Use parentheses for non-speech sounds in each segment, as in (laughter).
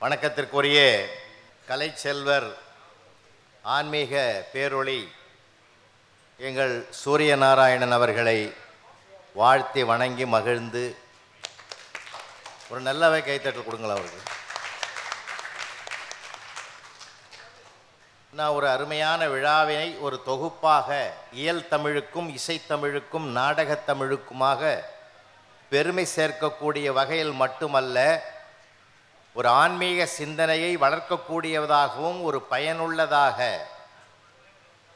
வணக்கத்திற்குரிய கலைச்செல்வர் ஆன்மீக பேரொளி எங்கள் சூரிய நாராயணன் அவர்களை வாழ்த்தி வணங்கி மகிழ்ந்து ஒரு நல்லவே கைத்தட்டல் கொடுங்களா அவருக்கு. நான் ஒரு அருமையான விழாவினை ஒரு தொகுப்பாக இயல் தமிழுக்கும் இசைத்தமிழுக்கும் நாடகத் தமிழுக்குமாக பெருமை சேர்க்கக்கூடிய வகையில் மட்டுமல்ல ஒரு ஆன்மீக சிந்தனையை வளர்க்கக்கூடியதாகவும் ஒரு பயனுள்ளதாக.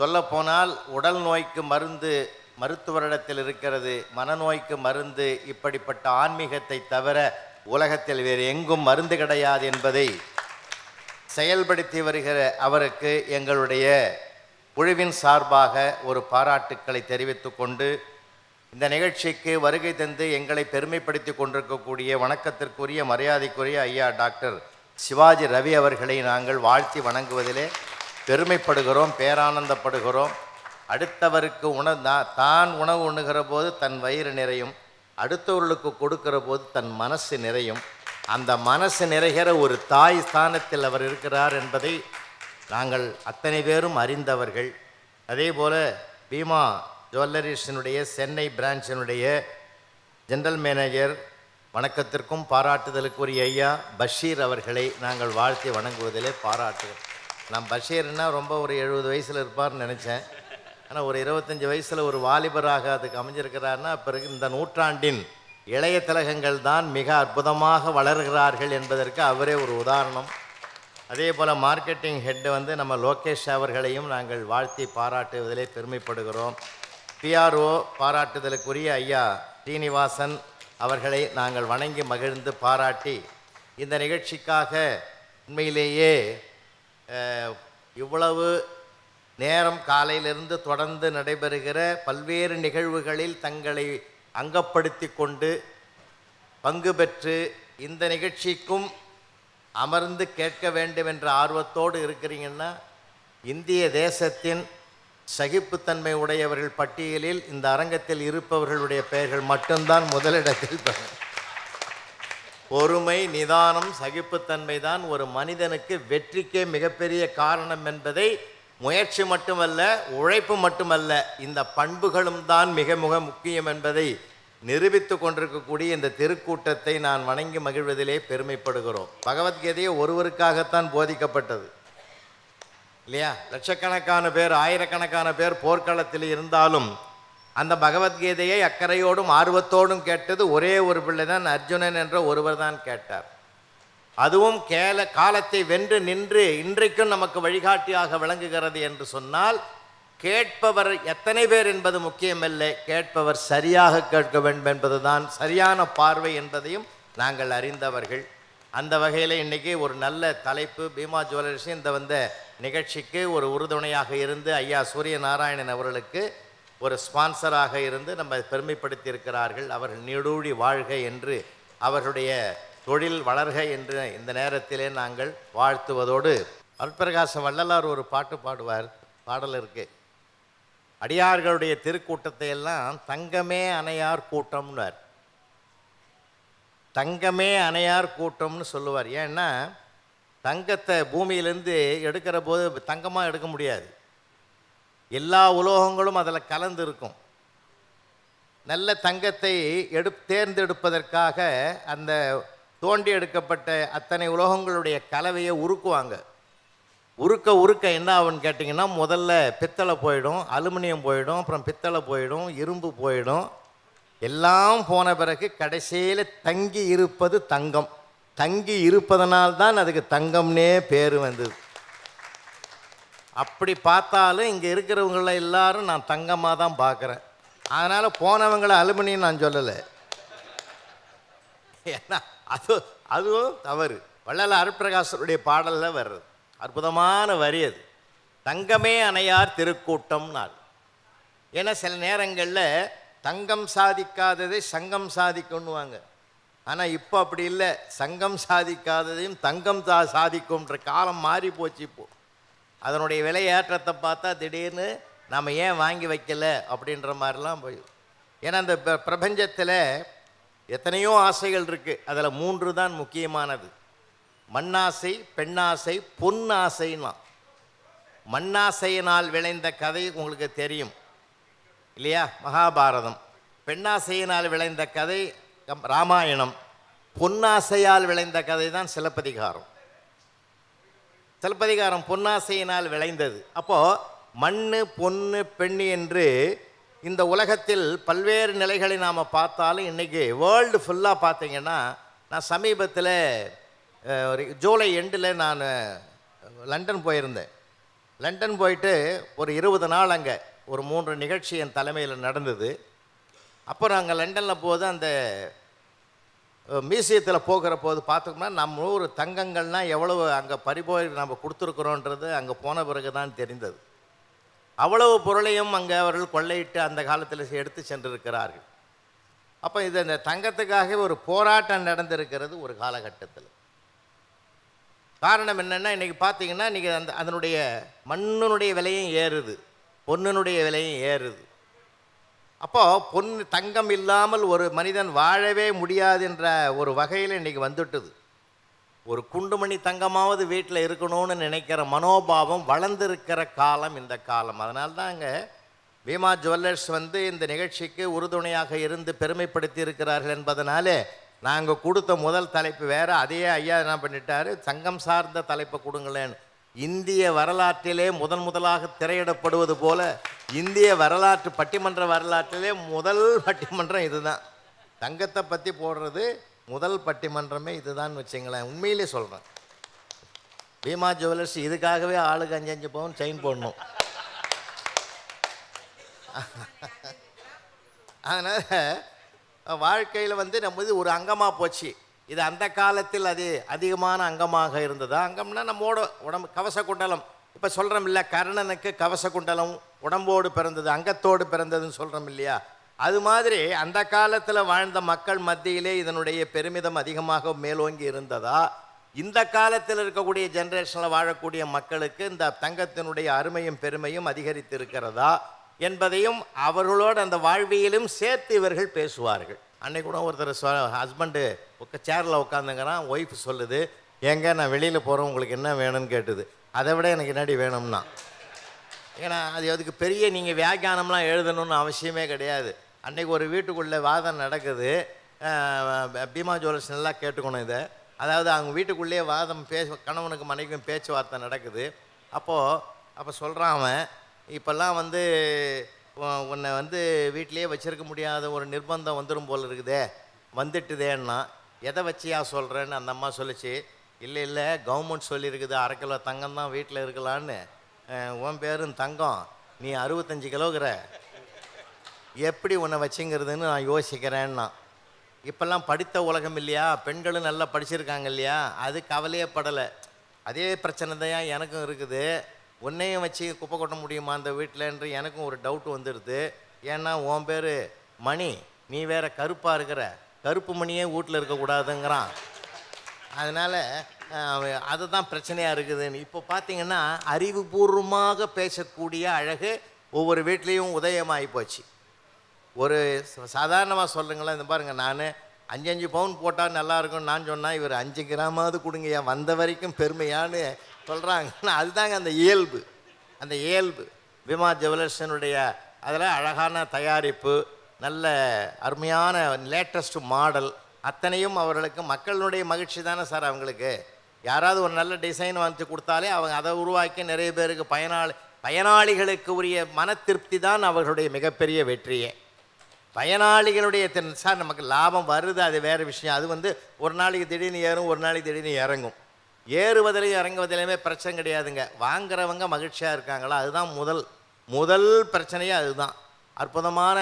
சொல்லப்போனால் உடல் நோய்க்கு மருந்து மருத்துவரிடத்தில் இருக்கிறது மனநோய்க்கு மருந்து இப்படிப்பட்ட ஆன்மீகத்தை தவிர உலகத்தில் வேறு எங்கும் மருந்து கிடையாது என்பதை செயல்படுத்தி வருகிற அவருக்கு எங்களுடைய குழுவின் சார்பாக ஒரு பாராட்டுக்களை தெரிவித்துக்கொண்டு இந்த நிகழ்ச்சிக்கு வருகை தந்து எங்களை பெருமைப்படுத்தி கொண்டிருக்கக்கூடிய வணக்கத்திற்குரிய மரியாதைக்குரிய ஐயா டாக்டர் சிவாஜி ரவி அவர்களை நாங்கள் வாழ்த்தி வணங்குவதிலே பெருமைப்படுகிறோம் பேரானந்தப்படுகிறோம். அடுத்தவருக்கு உண தான் உணவு உண்ணுகிற போது தன் வயிறு நிறையும் அடுத்தவர்களுக்கு கொடுக்கிற போது தன் மனசு நிறையும். அந்த மனசு நிறைகிற ஒரு தாய் ஸ்தானத்தில் அவர் இருக்கிறார் என்பதை நாங்கள் அத்தனை பேரும் அறிந்தவர்கள். அதே போல் பீமா ஜுவல்லரிஸினுடைய சென்னை பிரான்ச்சினுடைய ஜெனரல் மேனேஜர் வணக்கத்திற்கும் பாராட்டுதலுக்குரிய ஐயா பஷீர் அவர்களை நாங்கள் வாழ்த்தி வணங்குவதிலே பாராட்டுகிறோம் நான் பஷீர்னா ரொம்ப ஒரு எழுபது வயசில் இருப்பார்னு நினச்சேன். ஆனால் ஒரு இருபத்தஞ்சி வயசில் ஒரு வாலிபராக அதுக்கு அமைஞ்சிருக்கிறார்னா பிறகு இந்த நூற்றாண்டின் இளைய திலகங்கள் தான் மிக அற்புதமாக வளர்கிறார்கள் என்பதற்கு அவரே ஒரு உதாரணம். அதே போல் மார்க்கெட்டிங் ஹெட்டு வந்து நம்ம லோகேஷ் அவர்களையும் நாங்கள் வாழ்த்தி பாராட்டுவதிலே பெருமைப்படுகிறோம். பிஆர்ஓ பாராட்டுதலுக்குரிய ஐயா ஸ்ரீனிவாசன் அவர்களை நாங்கள் வணங்கி மகிழ்ந்து பாராட்டி இந்த நிகழ்ச்சிக்காக உண்மையிலேயே இவ்வளவு நேரம் காலையிலிருந்து தொடர்ந்து நடைபெறுகிற பல்வேறு நிகழ்வுகளில் தங்களை அங்கப்படுத்தி கொண்டு பங்கு பெற்று இந்த நிகழ்ச்சிக்கும் அமர்ந்து கேட்க வேண்டும் என்ற ஆர்வத்தோடு இருக்கிறீங்கன்னா இந்திய தேசத்தின் சகிப்புத்தன்மை உடையவர்கள் பட்டியலில் இந்த அரங்கத்தில் இருப்பவர்களுடைய பெயர்கள் மட்டும்தான் முதலிடத்தில் பொறுமை. நிதானம் சகிப்புத்தன்மை தான் ஒரு மனிதனுக்கு வெற்றிக்கே மிகப்பெரிய காரணம் என்பதை முயற்சி மட்டுமல்ல உழைப்பு மட்டுமல்ல இந்த பண்புகளும் தான் மிக மிக முக்கியம் என்பதை நிரூபித்து கொண்டிருக்கக்கூடிய இந்த திருக்கூட்டத்தை நான் வணங்கி மகிழ்வதிலே பெருமைப்படுகிறோம். பகவத்கீதையை ஒருவருக்காகத்தான் போதிக்கப்பட்டது. இல்லையா? லட்சக்கணக்கான பேர் ஆயிரக்கணக்கான பேர் போர்க்களத்தில் இருந்தாலும் அந்த பகவத்கீதையை அக்கறையோடும் ஆர்வத்தோடும் கேட்டது ஒரே ஒரு பிள்ளை தான் அர்ஜுனன் என்ற ஒருவர் தான் கேட்டார். அதுவும் கேல காலத்தை வென்று நின்று இன்றைக்கும் நமக்கு வழிகாட்டியாக விளங்குகிறது என்று சொன்னால் கேட்பவர் எத்தனை பேர் என்பது முக்கியமல்ல. கேட்பவர் சரியாக கேட்க வேண்டும் என்பதுதான் சரியான பார்வை என்பதையும் நாங்கள் அறிந்தவர்கள். அந்த வகையில் இன்றைக்கி ஒரு நல்ல தலைப்பு பீமா ஜுவல்லர்ஸ் இந்த வந்த நிகழ்ச்சிக்கு ஒரு உறுதுணையாக இருந்து ஐயா சூரிய நாராயணன் அவர்களுக்கு ஒரு ஸ்பான்சராக இருந்து நம்ம பெருமைப்படுத்தி இருக்கிறார்கள் அவர்கள் நீடூழி வாழ்க என்று அவர்களுடைய தொழில் வளர்க என்று இந்த நேரத்திலே நாங்கள் வாழ்த்துவதோடு அருட்பிரகாச வள்ளலார் ஒரு பாட்டு பாடுவார் பாடல் இருக்கு. அடியார்களுடைய திருக்கூட்டத்தை எல்லாம் தங்கமே அணையார் கூட்டம்னார் தங்கமே அணையார் கூட்டம்னு சொல்லுவார். ஏன்னா தங்கத்தை பூமியிலேருந்து எடுக்கிற போது தங்கமாக எடுக்க முடியாது. எல்லா உலோகங்களும் அதில் கலந்து இருக்கும். நல்ல தங்கத்தை எடு தேர்ந்தெடுப்பதற்காக அந்த தோண்டி எடுக்கப்பட்ட அத்தனை உலோகங்களுடைய கலவையை உருக்குவாங்க. உருக்க உருக்க என்ன ஆகுன்னு கேட்டிங்கன்னா முதல்ல பித்தளை போயிடும் அலுமினியம் போயிடும் அப்புறம் பித்தளை போயிடும் இரும்பு போயிடும். எல்லாம் போன பிறகு கடைசியில் தங்கி இருப்பது தங்கம். தங்கி இருப்பதனால்தான் அதுக்கு தங்கம்னே பேர் வந்தது. அப்படி பார்த்தாலும் இங்கே இருக்கிறவங்கள எல்லாரும் நான் தங்கமாக தான் பார்க்குறேன். அதனால் போனவங்களை அலுமினியம் நான் சொல்லலை. ஏன்னா அது அதுவும் தவறு. வள்ளல அருட்பிரகாசருடைய பாடலில் வர்றது. அற்புதமான வரி அது. தங்கமே அணையார் திருக்கூட்டம்னார் ஏன்னா சில நேரங்களில் தங்கம் சாதிக்காததை சங்கம் சாதிக்கணுவாங்க ஆனால் இப்போ அப்படி இல்லை. சங்கம் சாதிக்காததையும் தங்கம் சா சாதிக்கும்ன்ற காலம் மாறி போச்சு இப்போ. அதனுடைய விலையேற்றத்தை பார்த்தா திடீர்னு நாம் ஏன் வாங்கி வைக்கல அப்படின்ற மாதிரிலாம் போய். ஏன்னா அந்த பிரபஞ்சத்தில் எத்தனையோ ஆசைகள் இருக்குது அதில் மூன்று தான் முக்கியமானது. மண்ணாசை பெண்ணாசை பொன்னாசைன்னா மண்ணாசையினால் விளைந்த கதை உங்களுக்கு தெரியும். இல்லையா? மகாபாரதம். பெண்ணாசையினால் விளைந்த கதை கம்- ராமாயணம் பொன்னாசையால் விளைந்த கதை தான் சிலப்பதிகாரம். சிலப்பதிகாரம் பொன்னாசையினால் விளைந்தது. அப்போது மண்ணு பொண்ணு பெண்ணு என்று இந்த உலகத்தில் பல்வேறு நிலைகளை நாம் பார்த்தாலும் இன்றைக்கி வேர்ல்டு ஃபுல்லாக பார்த்தீங்கன்னா நான் சமீபத்தில் ஒரு ஜூலை எண்டில் நான் லண்டன் போயிருந்தேன். லண்டன் போயிட்டு ஒரு இருபது நாள் அங்கே ஒரு மூன்று நிகழ்ச்சி என் தலைமையில் நடந்தது. அப்போ நாங்கள் லண்டனில் போது அந்த மியூசியத்தில் போகிற போது பார்த்தோம்னா நம்ம ஊர் தங்கங்கள்னால் எவ்வளவு அங்கே பறிபோய் நம்ம கொடுத்துருக்குறோன்றது அங்கே போன பிறகு தான் தெரிந்தது. அவ்வளவு பொருளையும் அங்கே அவர்கள் கொள்ளையிட்டு அந்த காலத்தில் எடுத்து சென்றிருக்கிறார்கள். அப்போ இது இந்த தங்கத்துக்காக ஒரு போராட்டம் நடந்திருக்கிறது ஒரு காலகட்டத்தில். காரணம் என்னென்னா இன்றைக்கி பார்த்தீங்கன்னா இன்றைக்கி அந்த அதனுடைய மண்ணினுடைய விலையும் ஏறுது. பொண்ணினுடைய விலையும் ஏறுது. அப்போது பொன் தங்கம் இல்லாமல் ஒரு மனிதன் வாழவே முடியாது என்ற ஒரு வகையில் இன்றைக்கி வந்துட்டுது. ஒரு குண்டுமணி தங்கமாவது வீட்டில் இருக்கணும்னு நினைக்கிற மனோபாவம் வளர்ந்திருக்கிற காலம் இந்த காலம். அதனால தான் அங்கே பீமா ஜுவல்லர்ஸ் வந்து இந்த நிகழ்ச்சிக்கு உறுதுணையாக இருந்து பெருமைப்படுத்தி இருக்கிறார்கள் என்பதனாலே நாங்கள் கொடுத்த முதல் தலைப்பு வேறு. அதையே ஐயா என்ன பண்ணிட்டாரு? தங்கம் சார்ந்த தலைப்பை கொடுங்களேன் இந்திய வரலாற்றிலே முதன் முதலாக திரையிடப்படுவது போல இந்திய வரலாற்று பட்டிமன்ற வரலாற்றிலே முதல் பட்டிமன்றம் இதுதான். தங்கத்தை பற்றி போடுறது முதல் பட்டிமன்றமே இதுதான் வச்சுங்களேன். உண்மையிலே சொல்கிறேன் பீமா ஜுவல்லர்ஸ் இதுக்காகவே ஆளுக்கு அஞ்சு அஞ்சு பவுன் செயின் போடணும். அதனால் வாழ்க்கையில் வந்து நம்ம இது ஒரு அங்கமாக போச்சு. இது அந்த காலத்தில் அது அதிகமான அங்கமாக இருந்ததா? அங்கம்னா நம்மோட உடம்பு கவச குண்டலம். இப்போ சொல்கிறோம் இல்லை கர்ணனுக்கு கவச குண்டலம் உடம்போடு பிறந்தது அங்கத்தோடு பிறந்ததுன்னு சொல்கிறோம் இல்லையா? அது மாதிரி அந்த காலத்தில் வாழ்ந்த மக்கள் மத்தியிலே இதனுடைய பெருமிதம் அதிகமாக மேலோங்கி இருந்ததா? இந்த காலத்தில் இருக்கக்கூடிய ஜென்ரேஷனில் வாழக்கூடிய மக்களுக்கு இந்த தங்கத்தினுடைய அருமையும் பெருமையும் அதிகரித்து இருக்கிறதா என்பதையும் அவர்களோடு அந்த வாழ்வியலும் சேர்த்து இவர்கள் பேசுவார்கள். அன்னைக்கு கூட ஒருத்தர் ஹஸ்பண்டு உக்க சேரில் உட்காந்துங்கிறான் ஒய்ஃப் சொல்லுது ஏங்க நான் வெளியில் போகிறேன் உங்களுக்கு என்ன வேணும்னு கேட்டுது. அதை விட எனக்கு என்னடி வேணும்னா? ஏன்னா அது அதுக்கு பெரிய நீங்கள் வியாக்கியானம்லாம் எழுதணும்னு அவசியமே கிடையாது. அன்றைக்கி ஒரு வீட்டுக்குள்ளே வாதம் நடக்குது. பீமா ஜுவல்லர்ஸ் நல்லா கேட்டுக்கணும் இதை. அதாவது அவங்க வீட்டுக்குள்ளேயே வாதம் பேச கணவனுக்கு மனைவிக்கும் பேச்சுவார்த்தை நடக்குது. அப்போது அப்போ சொல்கிறான் அவன் இப்போல்லாம் வந்து உன்னை வந்து வீட்டிலேயே வச்சுருக்க முடியாத ஒரு நிர்பந்தம் வந்துடும் போல் இருக்குதே. வந்துட்டுதேன்னா எதை வச்சியா சொல்கிறேன்னு அந்த அம்மா சொல்லிச்சு இல்லை இல்லை கவர்மெண்ட் சொல்லியிருக்குது அரை கிலோ தங்கம் தான் வீட்டில் இருக்கலான்னு உன் பேரும் தங்கம் நீ அறுபத்தஞ்சு கிலோக்கிற எப்படி உன்னை வச்சுங்கிறதுன்னு நான் யோசிக்கிறேன்னா. இப்போல்லாம் படித்த உலகம் இல்லையா? பெண்களும் நல்லா படிச்சிருக்காங்க இல்லையா? அது கவலையே படலை. அதே பிரச்சனை தான் எனக்கும் இருக்குது. உன்னையும் வச்சு குப்பை கொட்ட முடியுமா அந்த வீட்டிலன்ற எனக்கும் ஒரு டவுட் வந்துடுது ஏன்னா உன் பேர் மணி நீ வேற கருப்பாக இருக்கிற. கருப்பு மணியே வீட்டில் இருக்கக்கூடாதுங்கிறான் அதனால் அதுதான் பிரச்சனையாக இருக்குதுன்னு. இப்போ பார்த்தீங்கன்னா அறிவுபூர்வமாக பேசக்கூடிய அழகு ஒவ்வொரு வீட்லேயும் உதயமாகி போச்சு. ஒரு சாதாரணமாக சொல்லுங்களேன் இந்த பாருங்கள் நான் அஞ்சு அஞ்சு பவுன் போட்டால் நல்லாயிருக்கும் நான் சொன்னால் இவர் அஞ்சு கிராமாவது கொடுங்கய்யா வந்த வரைக்கும் பெருமையான்னு சொல்கிறாங்க (laughs) அதுதாங்க அந்த இயல்பு. அந்த இயல்பு. விமா ஜுவல்லர்ஸினுடைய அதில் அழகான தயாரிப்பு நல்ல அருமையான லேட்டஸ்ட் மாடல் அத்தனையும் அவர்களுக்கு மக்களுடைய மகிழ்ச்சி தானே சார் அவங்களுக்கு? யாராவது ஒரு நல்ல டிசைன் வந்து கொடுத்தாலே அவங்க அதை உருவாக்கி நிறைய பேருக்கு பயனாளி பயனாளிகளுக்கு உரிய மன திருப்தி தான் அவர்களுடைய மிகப்பெரிய வெற்றியே. பயனாளிகளுடைய திறன். சார் நமக்கு லாபம் வருது அது வேறு விஷயம். அது வந்து ஒரு நாளைக்கு திடீர்னு ஏறும் ஒரு நாளைக்கு திடீர்னு இறங்கும். ஏறுவதிலையும் இறங்குவதிலையுமே பிரச்சனை கிடையாதுங்க. வாங்குறவங்க மகிழ்ச்சியாக இருக்காங்களா? அதுதான் முதல் முதல் பிரச்சனையே அதுதான். அற்புதமான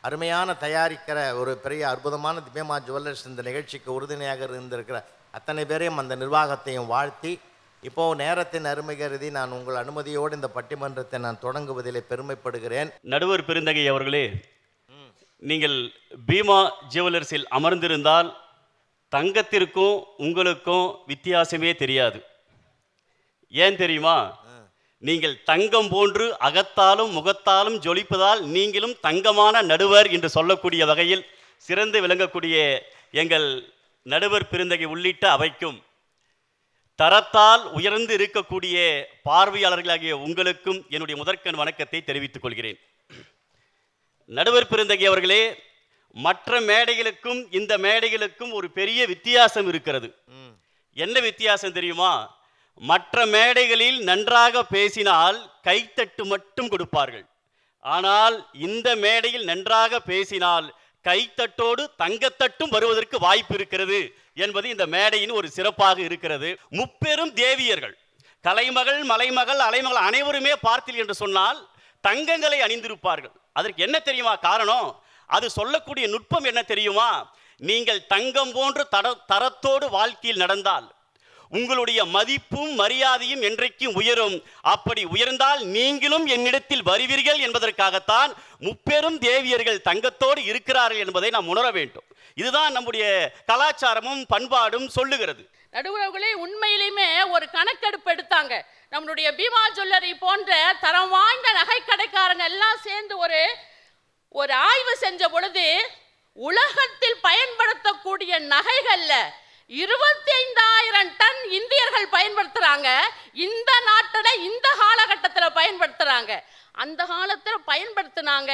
அருமையான தயாரிக்கிற ஒரு பெரிய அற்புதமான திவ்யமா ஜுவல்லர்ஸ் இந்த நிகழ்ச்சிக்கு உறுதுணையாக இருந்திருக்கிற அத்தனை பேரையும் அந்த நிர்வாகத்தையும் வாழ்த்தி இப்போது நேரத்தின் அருமை கருதி நான் உங்கள் அனுமதியோடு இந்த பட்டிமன்றத்தை நான் தொடங்குவதிலே பெருமைப்படுகிறேன். நடுவர் பெருந்தகை அவர்களே நீங்கள் பீமா ஜுவல்லர்ஸில் அமர்ந்திருந்தால் தங்கத்திற்கும் உங்களுக்கும் வித்தியாசமே தெரியாது. ஏன் தெரியுமா? நீங்கள் தங்கம் போன்று அகத்தாலும் முகத்தாலும் ஜொலிப்பதால் நீங்களும் தங்கமான நடுவர் என்று சொல்லக்கூடிய வகையில் சிறந்து விளங்கக்கூடிய எங்கள் நடுவர் பெருந்தகை உள்ளிட்ட அவைக்கும் தரத்தால் உயர்ந்து இருக்கக்கூடிய பார்வையாளர்களாகிய உங்களுக்கும் என்னுடைய முதற்கண் வணக்கத்தை தெரிவித்துக் கொள்கிறேன். நடுவர் பெருந்தகை அவர்களே மற்ற மேடைகளுக்கும் இந்த மேடைகளுக்கும் ஒரு பெரிய வித்தியாசம் இருக்கிறது. என்ன வித்தியாசம் தெரியுமா? மற்ற மேடைகளில் நன்றாக பேசினால் கைத்தட்டு மட்டும் கொடுப்பார்கள். ஆனால் இந்த மேடையில் நன்றாக பேசினால் கைத்தட்டோடு தங்கத்தட்டும் வருவதற்கு வாய்ப்பு இருக்கிறது என்பது இந்த மேடையின் ஒரு சிறப்பாக இருக்கிறது. முப்பெரும் தேவியர்கள் கலைமகள் மலைமகள் அலைமகள் அனைவருமே பார்த்தீர்கள் என்று சொன்னால் தங்கங்களை அணிந்திருப்பார்கள். அதற்கு என்ன தெரியுமா காரணம்? அது சொல்லக்கூடிய நுட்பம் என்ன தெரியுமா? நீங்கள் தங்கம் போன்ற தர தரத்தோடு வாழ்க்கையில் நடந்தால் உங்களுடைய மதிப்பும் மரியாதையும் என்றைக்கும் உயரும்? அப்படி உயர்ந்தால் நீங்களும் என்னிடத்தில் வருவீர்கள் என்பதற்காகத்தான் முப்பெரும் தேவியர்கள் தங்கத்தோடு இருக்கிறார்கள் என்பதை நாம் உணர வேண்டும். இதுதான் நம்முடைய கலாச்சாரமும் பண்பாடும் சொல்லுகிறது. நடுவுறவுகளே உண்மையிலுமே ஒரு கணக்கெடுப்பு எடுத்தாங்க. நம்மளுடைய பீமா ஜுவல்லரி போன்ற தரம் வாய்ந்த நகை கடைக்காரங்க எல்லாம் சேர்ந்து ஒரு ஒரு ஆய்வு செஞ்ச பொழுது உலகத்தில் பயன்படுத்தக்கூடிய நகைகள்ல இருபத்தி ஐந்தாயிரம் டன் இந்தியர்கள் பயன்படுத்துறாங்க. இந்த நாட்டுல இந்த காலகட்டத்தில் பயன்படுத்துறாங்க. அந்த காலத்தில் பயன்படுத்தினாங்க.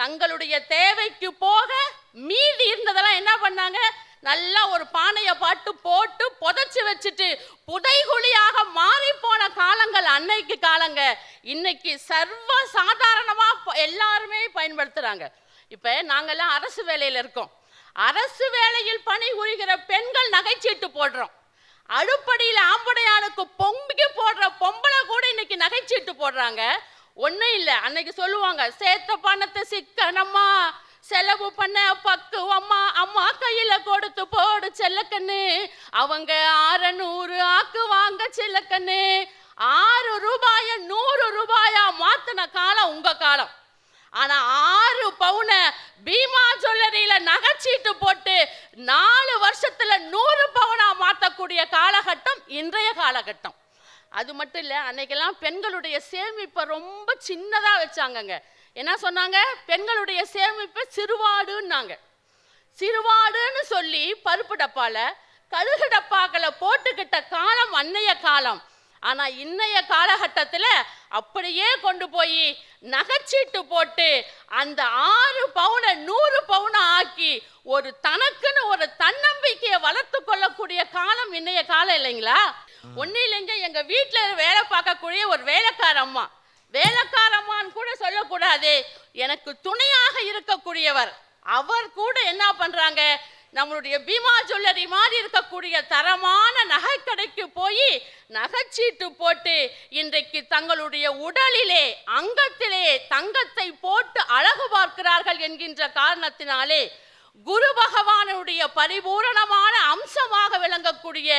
தங்களுடைய தேவைக்கு போக மீதி இருந்ததெல்லாம் என்ன பண்ணாங்க? நல்லா ஒரு பானையை பாட்டு போட்டு புதைச்சி வச்சுட்டு புதைகுழியாக மாறி போன காலங்கள் அன்னைக்கு காலங்க. இன்னைக்கு சர்வ சாதாரணமாக எல்லாருமே பயன்படுத்துகிறாங்க இப்போ நாங்கள்லாம் அரசு வேலையில் இருக்கோம். அரசு வேலையில் பணிபுரிகிற பெண்கள் நகைச்சீட்டு போடுறோம். அடுப்படியில் ஆம்படையானுக்கு பொங்கி போடுற பொம்பளை கூட இன்னைக்கு நகைச்சீட்டு போடுறாங்க. ஒன்றும் இல்லை. அன்னைக்கு சொல்லுவாங்க சேர்த்த பணத்தை சிக்கனம்மா. செலவு பண்ண பக்குவம்மா அம்மா. கையில கொடுத்து போடு செல்லக்கண்ணு. அவங்க அறநூறு ஆக்குவாங்க செல்லக்கண்ணு. ஆறு ரூபாய நூறு ரூபாயா மாத்தின காலம் உங்க காலம். ஆனா ஆறு பவுன பீமா ஜுவல்லரியில நகைச்சீட்டு போட்டு நாலு வருஷத்துல நூறு பவுனா மாத்தக்கூடிய காலகட்டம் இன்றைய காலகட்டம். அது மட்டும் இல்லை அன்னைக்கெல்லாம் பெண்களுடைய சேமிப்பை ரொம்ப சின்னதாக வச்சாங்கங்க. என்ன சொன்னாங்க? பெண்களுடைய சேமிப்பை சிறுவாடுன்னாங்க. சிறுவாடுன்னு சொல்லி பருப்பு டப்பாவில் கழுகு டப்பாக்களை போட்டுக்கிட்ட காலம் அன்னைய காலம். ஆனா இன்னைய காலகட்டத்துல அப்படியே கொண்டு போய் நகைச்சீட்டு போட்டு அந்த ஆறு பவுனை நூறு பவுனை ஆக்கி ஒரு தனக்குன்னு ஒரு தன்னம்பிக்கையை வளர்த்து கொள்ளக்கூடிய காலம் இன்னைய காலம் இல்லைங்களா? ஒன்னும் இல்லைங்க எங்க வீட்டுல வேலை பார்க்கக்கூடிய ஒரு வேலைக்கார அம்மா. வேலைக்காரம்மான்னு கூட சொல்லக்கூடாது. எனக்கு துணையாக இருக்கக்கூடியவர். அவர் கூட என்ன பண்றாங்க? நம்மளுடைய பீமா ஜுவல்லரி மாதிரி இருக்கக்கூடிய தரமான நகைக்கடைக்கு போய் நகைச்சீட்டு போட்டு இன்றைக்கு தங்களுடைய உடலிலே அங்கத்திலே தங்கத்தை போட்டு அழகு பார்க்கிறார்கள் என்கின்ற காரணத்தினாலே குரு பகவானுடைய பரிபூரணமான அம்சமாக விளங்கக்கூடிய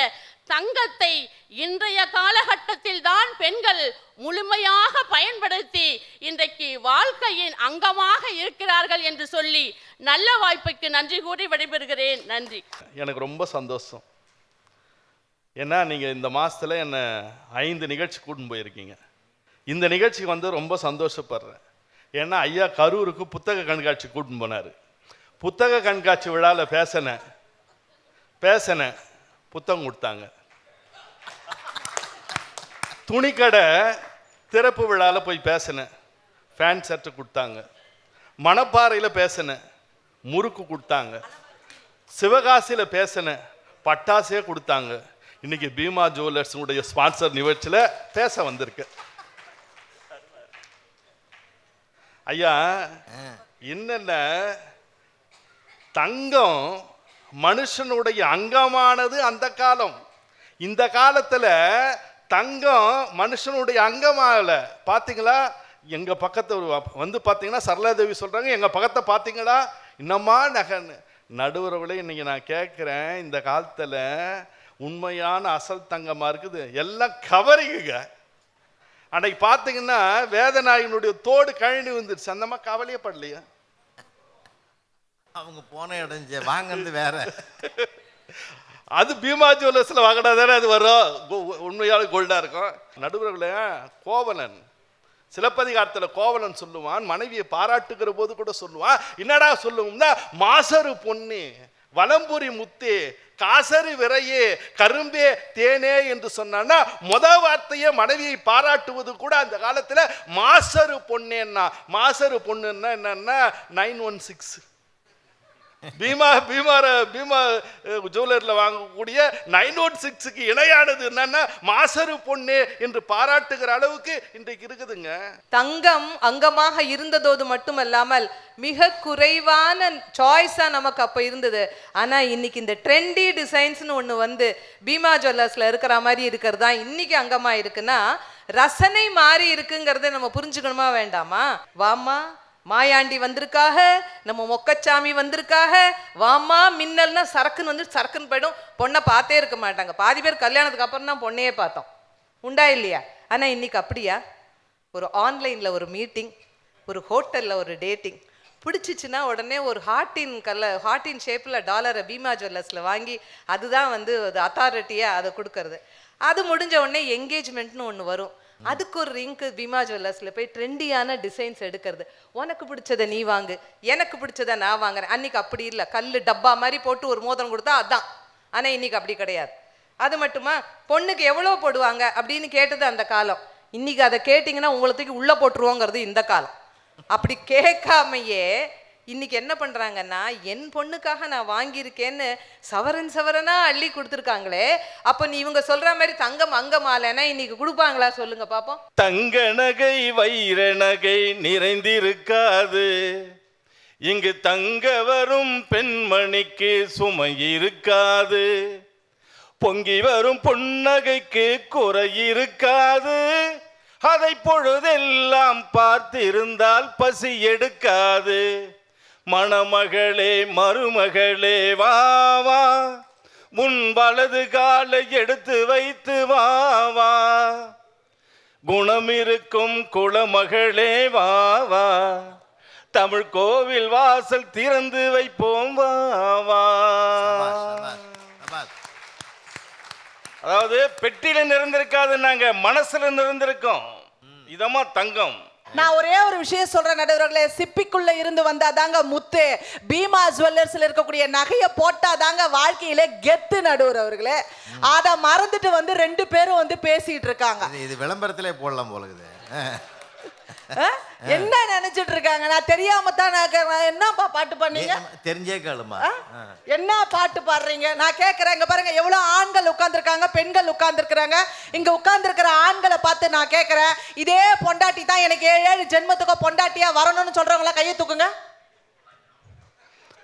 தங்கத்தை இன்றைய காலகட்டத்தில் தான் பெண்கள் முழுமையாக பயன்படுத்தி இன்றைக்கு வாழ்க்கையின் அங்கமாக இருக்கிறார்கள் என்று சொல்லி நல்ல வாய்ப்புக்கு நன்றி கூறி விடைபெறுகிறேன். நன்றி. எனக்கு ரொம்ப சந்தோஷம். ஏன்னா நீங்கள் இந்த மாதத்தில் என்னை ஐந்து நிகழ்ச்சி கூட்டின்னு போயிருக்கீங்க. இந்த நிகழ்ச்சிக்கு வந்து ரொம்ப சந்தோஷப்படுறேன். ஏன்னா ஐயா கரூருக்கு புத்தக கண்காட்சி கூட்டின்னு போனார். புத்தக கண்காட்சி விழாவில் பேசினேன். பேசினேன். புத்தகம் கொடுத்தாங்க. துணிக்கடை திறப்பு விழாவில் போய் பேசினேன். பேண்ட் ஷர்ட்டு கொடுத்தாங்க. மணப்பாறையில் பேசினேன். முறுக்கு கொடுத்தாங்க. சிவகாசியில் பேசினேன். பட்டாசே கொடுத்தாங்க. இன்னைக்கு பீமா ஜுவல்லர்ஸுடைய ஸ்பான்சர் நிகழ்ச்சியில் பேச வந்திருக்கு ஐயா என்னென்ன தங்கம் மனுஷனுடைய அங்கமானது அந்த காலம். இந்த காலத்தில் தங்கம் மனுஷனுடைய அங்கமாகலை. பார்த்தீங்களா எங்க பக்கத்து வந்து பாத்தீங்கன்னா சரளாதேவி சொல்றாங்க எங்க பக்கத்தை பாத்தீங்களா இன்னமா நகன்னு. நடுவரவுல இன்னைக்கு நான் கேட்குறேன் இந்த காலத்துல உண்மையான அசல் தங்கமா இருக்குது எல்லாம் கவரிங்க அன்னைக்கு பார்த்தீங்கன்னா வேதநாயகனுடைய தோடு கழனி வந்துருச்சு அந்த மாதிரி கவலையே படலையா. அவங்க போன இடைஞ்ச வாங்கினது வேற. (laughs) அது பீமா ஜுவல்லர்ஸில் வாங்கினா தானே அது வரும். உண்மையான கோல்டாக இருக்கும். நடுவர்கள கோவலன். சிலப்பதிகாரத்தில் கோவலன் சொல்லுவான் மனைவியை பாராட்டுகிற போது கூட சொல்லுவான் என்னடா சொல்லுவோம்னா மாசரு பொண்ணு வலம்புரி முத்து காசரி விரையே கரும்பே தேனே என்று சொன்னான்னா முத வார்த்தையே மனைவியை பாராட்டுவது கூட அந்த காலத்தில் மாசரு பொண்ணேன்னா மாசரு பொண்ணுன்னா என்னன்னா நைன் ஒன் சிக்ஸ். பீமா பீமார பீமா ஜுவல்லரில் வாங்கக்கூடிய நைன் ஓட் சிக்ஸுக்கு இணையானது என்னன்னா மாசரு பொண்ணு என்று பாராட்டுகிற அளவுக்கு இன்றைக்கு இருக்குதுங்க. தங்கம் அங்கமாக இருந்ததோடு மட்டுமல்லாமல் மிக குறைவான சாய்ஸா நமக்கு அப்போ இருந்தது. ஆனால் இன்னைக்கு இந்த ட்ரெண்டி டிசைன்ஸ்னு ஒன்று வந்து பீமா ஜுவல்லர்ஸ்ல இருக்கிற மாதிரி இருக்கிறது தான் இன்னைக்கு அங்கமாக இருக்குன்னா ரசனை மாறி இருக்குங்கிறத நம்ம புரிஞ்சுக்கணுமா வேண்டாமா? வாமா மாயாண்டி வந்திருக்காக நம்ம மொக்கச்சாமி வந்திருக்காக வாமா மின்னல்னா சரக்குன்னு வந்து சரக்குன்னு போயிடும். பொண்ணை பார்த்தே இருக்க மாட்டாங்க. பாதி பேர் கல்யாணத்துக்கு அப்புறம் தான் பொண்ணையே பார்த்தோம். உண்டா இல்லையா? ஆனால் இன்னைக்கு அப்படியா? ஒரு ஆன்லைனில் ஒரு மீட்டிங் ஒரு ஹோட்டலில் ஒரு டேட்டிங். பிடிச்சிச்சுன்னா உடனே ஒரு ஹார்ட்டின் கல்ல ஹார்ட்டின் ஷேப்பில் டாலரை பீமா ஜுவல்லர்ஸில் வாங்கி அதுதான் வந்து அது அத்தாரிட்டியாக அதை கொடுக்கறது. அது முடிஞ்ச உடனே என்கேஜ்மெண்ட்னு ஒன்று வரும். அதுக்கு ஒரு ரிங்க்கு பீமா ஜுவல்லர்ஸில் போய் ட்ரெண்டியான டிசைன்ஸ் எடுக்கிறது. உனக்கு பிடிச்சதை நீ வாங்கு எனக்கு பிடிச்சதை நான் வாங்குறேன். அன்றைக்கி அப்படி இல்லை. கல் டப்பா மாதிரி போட்டு ஒரு மோதிரம் கொடுத்தா அதான். ஆனால் இன்னைக்கு அப்படி கிடையாது. அது மட்டுமா? பொண்ணுக்கு எவ்வளோ போடுவாங்க அப்படின்னு கேட்டது அந்த காலம். இன்னைக்கு அதை கேட்டிங்கன்னா உங்களுக்கு உள்ளே போட்டுருவோங்கிறது இந்த காலம். அப்படி கேட்காமையே இன்னைக்கு என்ன பண்றாங்கன்னா என் பொண்ணுக்காக நான் வாங்கியிருக்கேன்னு சவரன் சவரனா அள்ளி கொடுத்துருக்காங்களே அப்போ நீ இவங்க சொல்கிற மாதிரி தங்கம் அங்க மாலைன்னா இன்னைக்கு கொடுப்பாங்களா சொல்லுங்க பாப்போம். தங்க நகை வைர நகை நிறைந்திருக்காது. இங்கு தங்க வரும் பெண்மணிக்கு சுமை இருக்காது பொங்கி வரும் புன்னகைக்கு குறை இருக்காது அதை பொழுதெல்லாம் பார்த்திருந்தால் பசி எடுக்காது. மணமகளே மருமகளே வா வா. உன் வலது காலை எடுத்து வைத்து வா வா. குணம் இருக்கும் குளமகளே வா வா. தமிழ் கோவில் வாசல் திறந்து வைப்போம் வா வா. அதாவது பெட்டியில நிறைந்திருக்காது நாங்க மனசுல நிறைந்திருக்கோம். இதமா தங்கம். நான் ஒரே ஒரு விஷயம் சொல்றேன் நடுவர்களே சிப்பிக்குள்ள இருந்து வந்தாதாங்க முத்து. பீமா ஜுவல்லர்ஸ்ல இருக்கக்கூடிய நகையை போட்டாதாங்க வாழ்க்கையிலே கெத்து நடுவர் அவர்களே. அதை மறந்துட்டு வந்து ரெண்டு பேரும் வந்து பேசிட்டு இருக்காங்க. இது விளம்பரத்திலே போடலாம் போலகுது? என்ன நினைச்சிட்டு இருக்காங்க நான் தெரியாம தான் நான் என்னப்பா பாட்டு பண்ணீங்க தெரிஞ்சே கேளுமா. என்ன பாட்டு பாடுறீங்க? நான் கேட்கறேன் இங்க பாருங்க எவ்வளவு ஆண்கள் உட்கார்ந்திருக்காங்க பெண்கள் உட்கார்ந்திருக்கிறாங்க. இங்க உட்கார்ந்திருக்கிற ஆண்களை பார்த்து நான் கேட்கறேன் இதே பொண்டாட்டி தான் எனக்கு ஏழு ஏழு ஜென்மத்துக்கு பொண்டாட்டியா வரணும்னு சொல்றவங்களா கையை தூக்குங்க.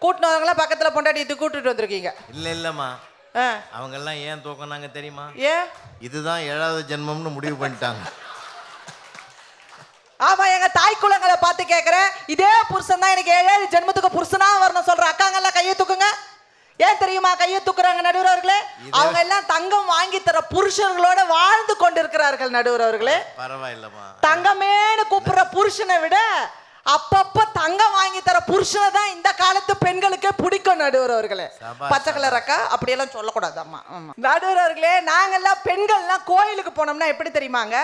கூட்டினவங்களாம் பக்கத்துல பொண்டாட்டி கூட்டிட்டு வந்திருக்கீங்க. இல்ல இல்லம்மா. ஆ. அவங்கெல்லாம் ஏன் தூக்கினாங்க தெரியுமா? ஏன்? இதுதான் ஏழாவது ஜென்மம்னு முடிவு பண்ணிட்டாங்க. ஆமா எங்க தாய் குலங்களை பார்த்து கேட்கறேன் இதே புருஷன் தான் எனக்கு ஏழு ஏழு ஜென்மத்துக்கு புருஷனா வரணும் சொல்ற அக்காங்கெல்லாம் கையை தூக்குங்க. ஏன் தெரியுமா கையை தூக்குறாங்க நடுவர் அவர்களே? அவங்க எல்லாம் தங்கம் வாங்கி தர புருஷர்களோட வாழ்ந்து கொண்டிருக்கிறார்கள் நடுவர் அவர்களே. பரவாயில்லம்மா. தங்கமேன்னு கூப்பிடுற புருஷனை விட அப்பப்ப தங்கம் வாங்கி தர புருஷனை தான் இந்த காலத்து பெண்களுக்கு பிடிக்கும் நடுவர் அவர்களே. பச்சை கலர் அக்கா அப்படியெல்லாம் சொல்லக்கூடாது அம்மா. நடுவர் அவர்களே நாங்கெல்லாம் பெண்கள்லாம் கோயிலுக்கு போனோம்னா எப்படி தெரியுமாங்க?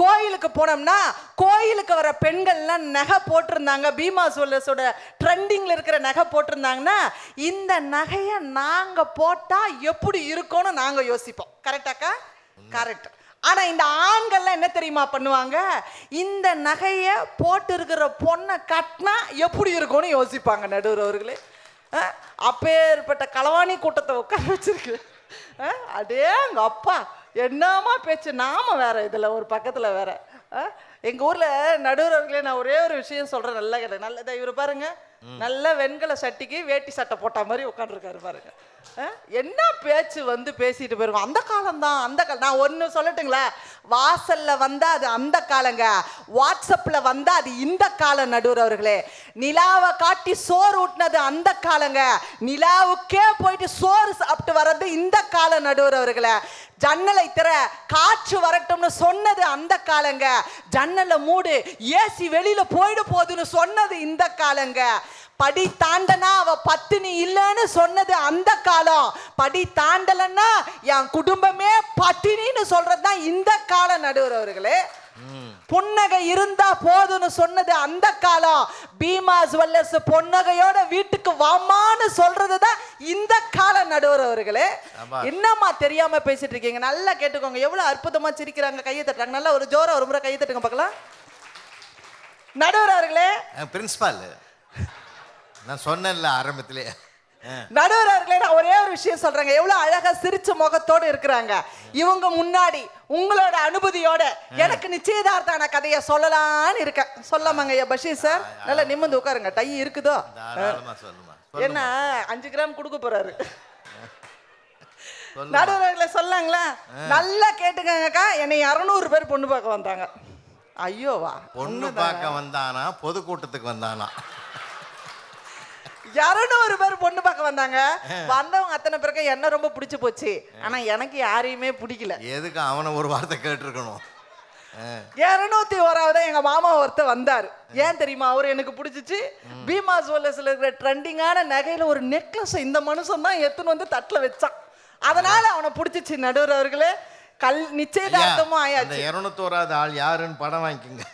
கோயிலுக்கு போனோம்னா கோயிலுக்கு வர பெண்கள்லாம் நகை போட்டிருந்தாங்க. பீமா ஜுவல்லர்ஸோட ட்ரெண்டிங்ல இருக்கிற நகை போட்டிருந்தாங்கன்னா இந்த நகையை நாங்க போட்டா எப்படி இருக்கும்னு நாங்க யோசிப்போம். கரெக்டாக்கா கரெக்ட் ஆனா இந்த ஆண்கள்லாம் என்ன தெரியுமா பண்ணுவாங்க? இந்த நகையை போட்டு இருக்கிற பொண்ணை கட்டினா எப்படி இருக்கும்னு யோசிப்பாங்க நடுவர் அவர்களே. அப்பேற்பட்ட களவாணி கூட்டத்தை உட்கார வச்சிருக்கு. அடே எங்க அப்பா என்னமா பேச்சு? நாம வேற இதுல ஒரு பக்கத்துல வேற. அஹ், எங்க ஊர்ல நடுவர் அவர்களே நான் ஒரே ஒரு விஷயம் சொல்றேன் நல்ல கேட்டேன் நல்ல இவர் பாருங்க. நல்ல வெண்கல சட்டிக்கு வேட்டி சட்டை போட்ட மாதிரி உட்காந்துருக்காரு பாருங்க. என்ன பேச்சு வந்து பேசிட்டு போயிருவோம் அந்த காலம் தான் அந்த காலம் நான் ஒன்று சொல்லட்டுங்களா? வாசல்ல வந்தா அது அந்த காலங்க. வாட்ஸ்அப்ல வந்தா அது இந்த காலம் நடுவர் அவர்களே. நிலாவை காட்டி சோறு ஊட்டினது அந்த காலங்க. நிலாவுக்கே போயிட்டு சோறு சாப்பிட்டு வர்றது இந்த காலம் நடுவர் அவர்களே. ஜன்னலை திற காற்று வரட்டும்னு சொன்னது அந்த காலங்க. ஜன்னலை மூடு ஏசி வெளியில போயிட போகுதுன்னு சொன்னது இந்த காலங்க. படி தாண்டனா அவ பத்தினி இல்லைன்னு சொன்னது அந்த காலம். படி தாண்டலன்னா என் குடும்பமே பட்டினின்னு சொல்றது தான் இந்த காலம் நடுவர் அவர்களே புன்னகை இருந்தா போதும்னு சொன்னது அந்த காலம். பீமா ஜுவல்லர்ஸ் பொன்னகையோட வீட்டுக்கு வாமான்னு சொல்றதுதான் இந்த கால நடுவர் அவர்களே ஆமா. என்னம்மா தெரியாம பேசிட்டு இருக்கீங்க? நல்லா கேட்டுக்கோங்க. எவ்வளவு அற்புதமா சிரிக்கிறாங்க கையை தட்டுறாங்க. நல்லா ஒரு ஜோரா ஒரு முறை கையை தட்டுங்க பார்க்கலாம். நடுவர் அவர்களே பிரின்சிபால் நான் சொன்னேன்ல ஆரம்பத்திலே. ஆ. நடுவர் அவர்களே நான் ஒரே ஒரு விஷயம் சொல்றேங்க. எவ்வளவு அழகா சிரிச்ச முகத்தோட இருக்கிறாங்க. இவங்க முன்னாடி உங்களோட அனுமதியோட எனக்கு நிச்சயதார்த்தான கதையை சொல்லலாம்னு இருக்கேன். சொல்லாமாங்க ஐயா பஷீர் சார். நல்லா நிமிர்ந்து உட்காருங்க. டை இருக்குதோ? என்ன அஞ்சு கிராம் கொடுக்க போறாரு. சொல்லுமா. நடுவர் அவர்களே சொல்லாங்களா நல்லா கேட்டுக்கங்கக்கா. என்னை இரநூறு பேர் பொண்ணு பார்க்க வந்தாங்க. ஐயோவா பொண்ணு பார்க்க வந்தானா பொதுக்கூட்டத்துக்கு வந்தானா? இரநூறு பேர் பொண்ணு பார்க்க வந்தாங்க. வந்தவங்க அத்தனை பேருக்கு என்ன ரொம்ப பிடிச்சு போச்சு. ஆனா எனக்கு யாரையுமே பிடிக்கல. எதுக்கு அவனை ஒரு வார்த்தை கேட்டிருக்கணும். இருநூத்தி ஓராவது எங்க மாமா ஒருத்தர் வந்தாரு. ஏன் தெரியுமா? அவர் எனக்கு பிடிச்சிச்சு. பீமா ஜுவல்லர்ஸ்ல இருக்கிற ட்ரெண்டிங்கான நகையில ஒரு நெக்லஸ் இந்த மனுஷன் தான் எடுத்துன்னு வந்து தட்டுல வச்சான். அதனால அவனை பிடிச்சிச்சு நடுவர் அவர்களே. கல் நிச்சயதார்த்தமும் ஆயாச்சு. இருநூத்தோராது ஆள் யாருன்னு படம் வாங்கிக்கோங்க.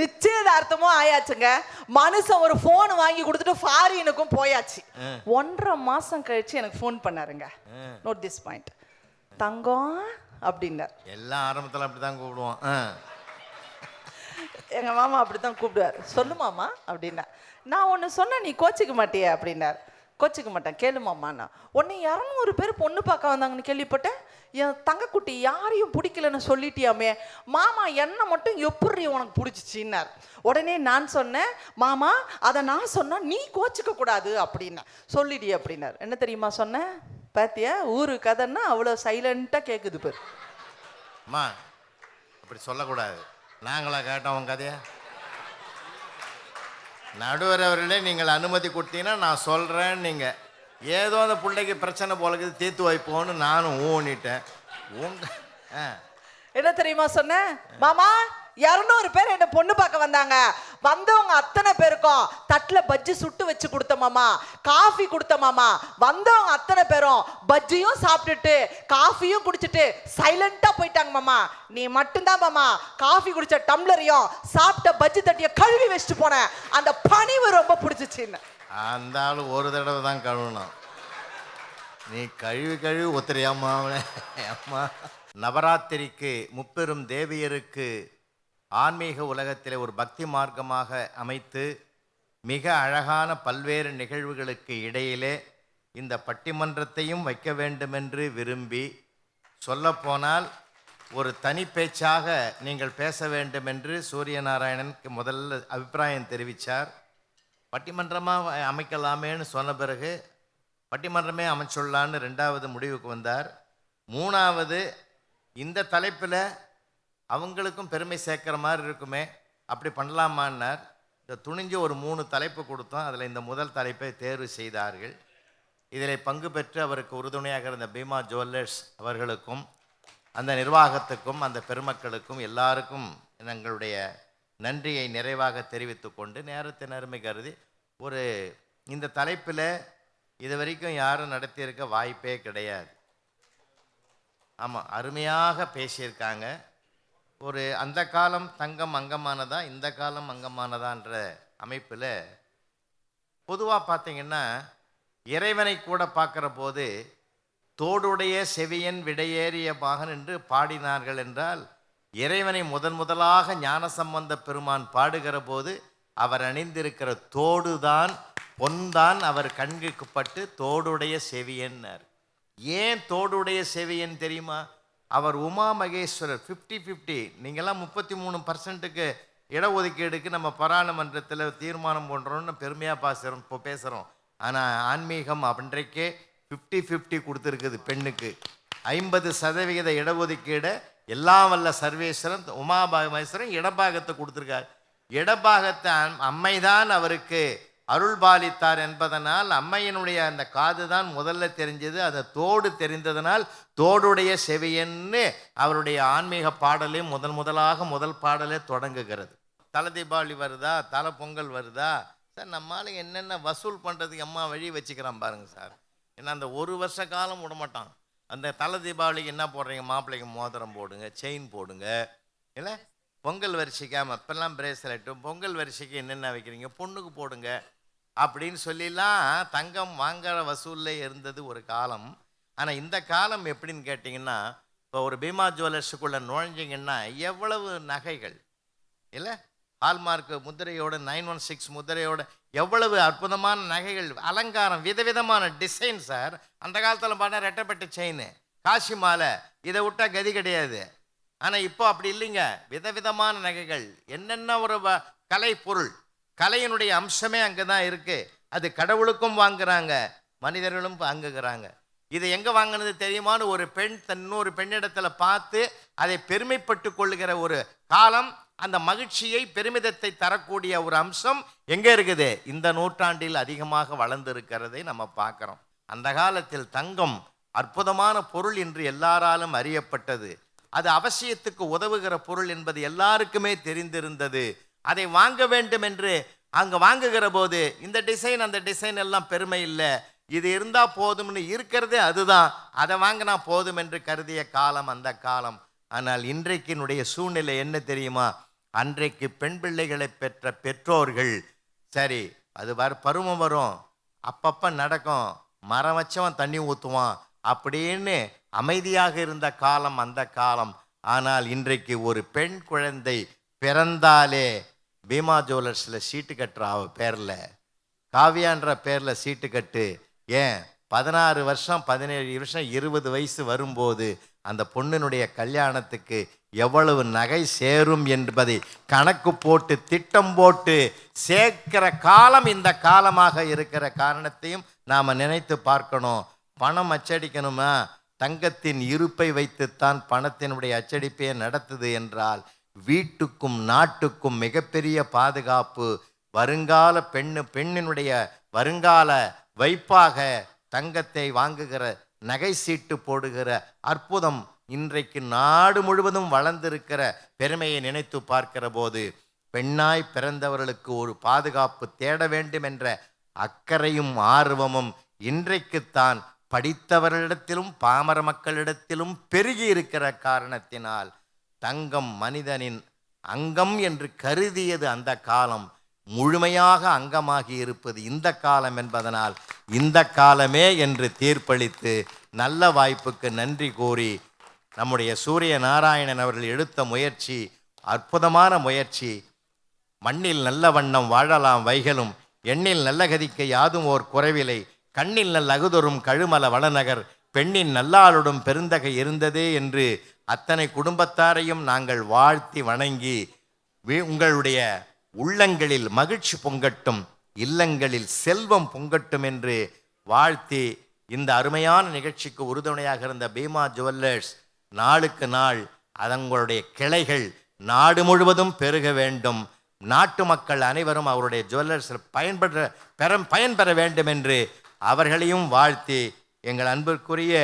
நிச்சயதார்த்தமும் ஆயாச்சுங்க. மனுஷன் ஒரு ஃபோன் வாங்கி கொடுத்துட்டு ஃபாரினுக்கும் போயாச்சு. ஒன்றரை மாசம் கழிச்சு எனக்கு ஃபோன் பண்ணாருங்க. நோட் திஸ் பாயிண்ட் தங்கம் அப்படின்னார். எல்லாம் ஆரம்பத்தில் அப்படிதான் கூப்பிடுவோம். எங்க மாமா அப்படித்தான் கூப்பிடுவார். சொல்லு மாமா அப்படின்னா நான் ஒன்று சொன்னேன் நீ கோச்சிக்க மாட்டியே அப்படின்னார். கோச்சிக்க மாட்டேன். கேளு உன்னை இரநூறு பேர் பொண்ணு பார்க்க வந்தாங்கன்னு கேள்விப்பட்டேன். என் தங்கக்குட்டி யாரையும் பிடிக்கலன்னு சொல்லிட்டியாமே. மாமா என்னை மட்டும் எப்படி உனக்கு பிடிச்சிச்சின்னார். உடனே நான் சொன்னேன் மாமா அதை நான் சொன்னால் நீ கோச்சிக்க கூடாது அப்படின்னு. சொல்லிடி அப்படின்னார். என்ன தெரியுமா சொன்னேன்? பாத்தியா ஊரு கதைன்னா அவ்வளோ சைலண்ட்டாக கேட்குது பேர். அம்மா அப்படி சொல்லக்கூடாது. நாங்களா கேட்டோம் உன் கதையை. நடுவர் அவர்களே நீங்கள் அனுமதி கொடுத்தீங்கன்னா நான் சொல்கிறேன் நீங்கள் ஏதோ அந்த பிள்ளைக்கு பிரச்சனை போலக்குது தீர்த்து வைப்போன்னு நானும் ஊனிட்டேன். உங்க ஆ. என்ன தெரியுமா சொன்னேன்? மாமா இரநூறு பேர் என்ன பொண்ணு பார்க்க வந்தாங்க. வந்தவங்க அத்தனை பேருக்கும் தட்டில் பஜ்ஜி சுட்டு வச்சு கொடுத்த மாமா காஃபி கொடுத்த மாமா. வந்தவங்க அத்தனை பேரும் பஜ்ஜியும் சாப்பிட்டுட்டு காஃபியும் குடிச்சிட்டு சைலண்டா போயிட்டாங்க மாமா. நீ மட்டும்தான் மாமா காஃபி குடிச்ச டம்ளரையும் சாப்பிட்ட பஜ்ஜி தட்டிய கழுவி வச்சுட்டு போனேன். அந்த பணிவு ரொம்ப பிடிச்சிச்சின்னு. அந்த ஆள் ஒரு தடவை தான் கழுவணும் நீ கழுவி கழுவி ஒத்துறியாம்மா அம்மா. நவராத்திரிக்கு முப்பெரும் தேவியருக்கு ஆன்மீக உலகத்தில் ஒரு பக்தி மார்க்கமாக அமைத்து மிக அழகான பல்வேறு நிகழ்வுகளுக்கு இடையிலே இந்த பட்டிமன்றத்தையும் வைக்க வேண்டுமென்று விரும்பி சொல்லப்போனால் ஒரு தனி பேச்சாக நீங்கள் பேச வேண்டும் என்று சூரியநாராயணனுக்கு முதல்ல அபிப்பிராயம் தெரிவித்தார் பட்டிமன்றமாக அமைக்கலாமேன்னு சொன்ன பிறகு பட்டிமன்றமே அமைச்சுள்ளான்னு ரெண்டாவது முடிவுக்கு வந்தார். மூணாவது இந்த தலைப்பில் அவங்களுக்கும் பெருமை சேர்க்குற மாதிரி இருக்குமே அப்படி பண்ணலாமான்னார். இந்த துணிஞ்சு ஒரு மூணு தலைப்பு கொடுத்தோம். அதில் இந்த முதல் தலைப்பை தேர்வு செய்தார்கள். இதில் பங்கு பெற்று அவருக்கு உறுதுணையாக இருந்த பீமா ஜுவல்லர்ஸ் அவர்களுக்கும் அந்த நிர்வாகத்துக்கும் அந்த பெருமக்களுக்கும் எல்லாருக்கும் எங்களுடைய நன்றியை நிறைவாக தெரிவித்து கொண்டு நேரத்தின் அருமை கருதி ஒரு இந்த தலைப்பில் இது வரைக்கும் யாரும் நடத்தியிருக்க வாய்ப்பே கிடையாது. ஆமாம் அருமையாக பேசியிருக்காங்க. ஒரு அந்த காலம் தங்கம் அங்கமானதா இந்த காலம் அங்கமானதான்ற அமைப்பில் பொதுவாக பார்த்தீங்கன்னா இறைவனை கூட பார்க்குற போது தோடுடைய செவியன் விடையேறிய பாகன் என்று பாடினார்கள் என்றால் இறைவனை முதன் முதலாக ஞானசம்பந்த பெருமான் பாடுகிற போது அவர் அணிந்திருக்கிற தோடுதான் பொன்தான் அவர் கண்குக்கு பட்டு தோடுடைய செவியன்னார். ஏன் தோடுடைய செவியன் தெரியுமா? அவர் உமா மகேஸ்வரர் ஃபிஃப்டி ஃபிஃப்டி நீங்கள்லாம் முப்பத்தி மூணு பர்சன்ட்டுக்கு இடஒதுக்கீடுக்கு நம்ம பாராளுமன்றத்தில் தீர்மானம் பண்ணுறோம்னு பெருமையாக பாசுகிறோம் இப்போ பேசுகிறோம் ஆனால் ஆன்மீகம் அப்படின்றைக்கே ஃபிஃப்டி ஃபிஃப்டி கொடுத்துருக்குது பெண்ணுக்கு. ஐம்பது சதவிகித இடஒதுக்கீடை எல்லாம் வல்ல சர்வேஸ்வரன் உமா மகேஸ்வரன் இடபாகத்தை கொடுத்துருக்காரு. இடபாகத்தை அம்- அம்மைதான் அவருக்கு அருள்பாலித்தார் என்பதனால் அம்மையினுடைய அந்த காது தான் முதல்ல தெரிஞ்சது அந்த தோடு தெரிந்ததனால் தோடுடைய செவியன்னு அவருடைய ஆன்மீக பாடலே முதல் முதலாக முதல் பாடலே தொடங்குகிறது. தலை தீபாவளி வருதா? தலை பொங்கல் வருதா? சார் நம்மளால என்னென்ன வசூல் பண்ணுறதுக்கு அம்மா வழி வச்சுக்கிறான் பாருங்க சார். ஏன்னா அந்த ஒரு வருஷ காலம் விட மாட்டான். அந்த தலை தீபாவளிக்கு என்ன போடுறீங்க? மாப்பிள்ளைக்கு மோதிரம் போடுங்க செயின் போடுங்க. இல்லை? பொங்கல் வரிசைக்காம இப்பெல்லாம் பிரேஸ்லெட்டு பொங்கல் வரிசைக்கு என்னென்ன வைக்கிறீங்க? பொண்ணுக்கு போடுங்க. அப்படின்னு சொல்லிலாம் தங்கம் வாங்குற வசூலில் இருந்தது ஒரு காலம். ஆனால் இந்த காலம் எப்படின்னு கேட்டிங்கன்னா இப்போ ஒரு பீமா ஜுவல்லர்ஸுக்குள்ளே நுழைஞ்சிங்கன்னா எவ்வளவு நகைகள்? இல்லை? ஹால்மார்க் முதிரையோட நைன் ஒன் சிக்ஸ் முதிரையோட எவ்வளவு அற்புதமான நகைகள் அலங்காரம் விதவிதமான டிசைன் சார். அந்த காலத்தில் பார்த்தா ரெட்டைப்பட்டு செயின் காசி மாலை இதை விட்டால் கதி கிடையாது. ஆனால் இப்போ அப்படி இல்லைங்க. விதவிதமான நகைகள் என்னென்ன ஒரு வ- கலை பொருள் கலையினுடைய அம்சமே அங்கே தான் இருக்குது அது கடவுளுக்கும் வாங்குறாங்க மனிதர்களும் வாங்குகிறாங்க. இது எங்கே வாங்கினது தெரியுமான்னு ஒரு பெண் தன் இன்னொரு பார்த்து அதை பெருமைப்பட்டு கொள்ளுகிற ஒரு காலம் அந்த மகிழ்ச்சியை பெருமிதத்தை தரக்கூடிய ஒரு அம்சம் எங்கே இருக்குது? இந்த நூற்றாண்டில் அதிகமாக வளர்ந்திருக்கிறதை நம்ம பார்க்குறோம். அந்த காலத்தில் தங்கம் அற்புதமான பொருள் என்று எல்லாராலும் அறியப்பட்டது. அது அவசியத்துக்கு உதவுகிற பொருள் என்பது எல்லாருக்குமே தெரிந்திருந்தது. அதை வாங்க வேண்டும் என்று அங்கே வாங்குகிற போது இந்த டிசைன் அந்த டிசைன் எல்லாம் பெருமை இல்லை. இது இருந்தால் போதும்னு இருக்கிறதே அதுதான். அதை வாங்கினா போதும் என்று கருதிய காலம் அந்த காலம். ஆனால் இன்றைக்கினுடைய சூழ்நிலை என்ன தெரியுமா? அன்றைக்கு பெண் பிள்ளைகளை பெற்ற பெற்றோர்கள் சரி அது வர பருவம் வரும். அப்பப்போ நடக்கும். மரம் வச்சவன் தண்ணி ஊற்றுவான் அப்படின்னு அமைதியாக இருந்த காலம் அந்த காலம். ஆனால் இன்றைக்கு ஒரு பெண் குழந்தை பிறந்தாலே பீமா ஜுவல்லர்ஸில் சீட்டு கட்டுற அவ பேரில். காவியான்ற பேரில் சீட்டு கட்டு. ஏன்? பதினாறு வருஷம் பதினேழு வருஷம் இருபது வயசு வரும்போது அந்த பொண்ணினுடைய கல்யாணத்துக்கு எவ்வளவு நகை சேரும் என்பதை கணக்கு போட்டு திட்டம் போட்டு சேர்க்கிற காலம் இந்த காலமாக இருக்கிற காரணத்தையும் நாம் நினைத்து பார்க்கணும். பணம் அச்சடிக்கணுமா? தங்கத்தின் இருப்பை வைத்துத்தான் பணத்தினுடைய அச்சடிப்பே நடத்துது என்றால் வீட்டுக்கும் நாட்டுக்கும் மிகப்பெரிய பாதுகாப்பு வருங்கால பெண்ணு பெண்ணினுடைய வருங்கால வைப்பாக தங்கத்தை வாங்குகிற நகை சீட்டு போடுகிற அற்புதம் இன்றைக்கு நாடு முழுவதும் வளர்ந்திருக்கிற பெருமையை நினைத்து பார்க்கிற போது பெண்ணாய் பிறந்தவர்களுக்கு ஒரு பாதுகாப்பு தேட வேண்டும் என்ற அக்கறையும் ஆர்வமும் இன்றைக்குத்தான் படித்தவர்களிடத்திலும் பாமர மக்களிடத்திலும் பெருகி இருக்கிற காரணத்தினால் தங்கம் மனிதனின் அங்கம் என்று கருதியது அந்த காலம். முழுமையாக அங்கமாகி இருப்பது இந்த காலம் என்பதனால் இந்த காலமே என்று தீர்ப்பளித்து நல்ல வாய்ப்புக்கு நன்றி கூறி நம்முடைய சூரிய நாராயணன் அவர்கள் எடுத்த முயற்சி அற்புதமான முயற்சி. மண்ணில் நல்ல வண்ணம் வாழலாம் வைகளும் எண்ணில் நல்ல கதிக்க யாதும் ஓர் குறைவிலை கண்ணில் நல்ல அகுதொரும் கழுமல வளநகர் பெண்ணின் நல்லாளுடும் பெருந்தகை இருந்ததே என்று அத்தனை குடும்பத்தாரையும் நாங்கள் வாழ்த்தி வணங்கி உங்களுடைய உள்ளங்களில் மகிழ்ச்சி பொங்கட்டும் இல்லங்களில் செல்வம் பொங்கட்டும் என்று வாழ்த்தி இந்த அருமையான நிகழ்ச்சிக்கு உறுதுணையாக இருந்த பீமா ஜுவல்லர்ஸ் நாளுக்கு நாள் அதங்களுடைய கிளைகள் நாடு முழுவதும் பெருக வேண்டும். நாட்டு மக்கள் அனைவரும் அவருடைய ஜுவல்லர்ஸில் பயன்பெற பெற பயன்பெற வேண்டும் என்று அவர்களையும் வாழ்த்தி எங்கள் அன்பிற்குரிய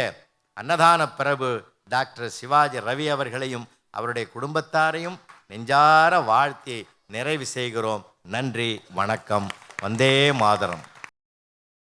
அன்னதான பிரபு டாக்டர் சிவாஜி ரவி அவர்களையும் அவருடைய குடும்பத்தாரையும் நெஞ்சார வாழ்த்தி நிறைவு செய்கிறோம். நன்றி வணக்கம். வந்தே மாதரம்.